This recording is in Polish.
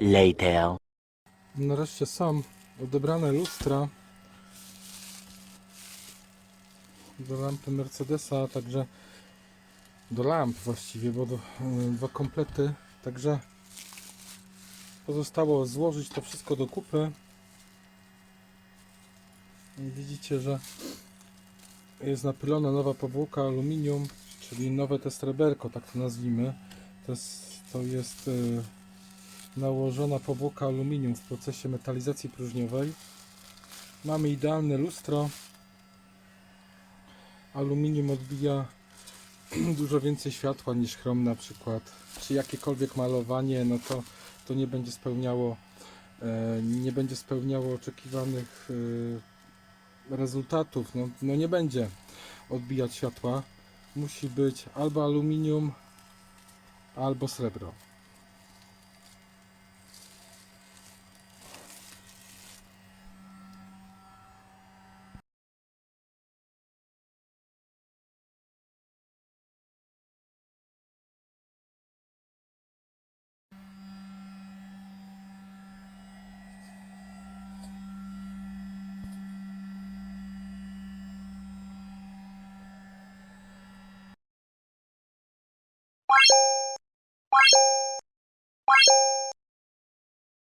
later. Nareszcie są odebrane lustra do lampy Mercedesa, także do lamp właściwie, bo do, y, dwa komplety. Także pozostało złożyć to wszystko do kupy. I widzicie, że jest napylona nowa powłoka aluminium, czyli nowe te sreberko, tak to nazwijmy. To jest, to jest y, nałożona powłoka aluminium w procesie metalizacji próżniowej. Mamy idealne lustro. Aluminium odbija dużo więcej światła niż chrom na przykład. Czy jakiekolwiek malowanie, no to, to nie będzie spełniało e, nie będzie spełniało oczekiwanych e, rezultatów. No, no nie będzie odbijać światła. Musi być albo aluminium, albo srebro.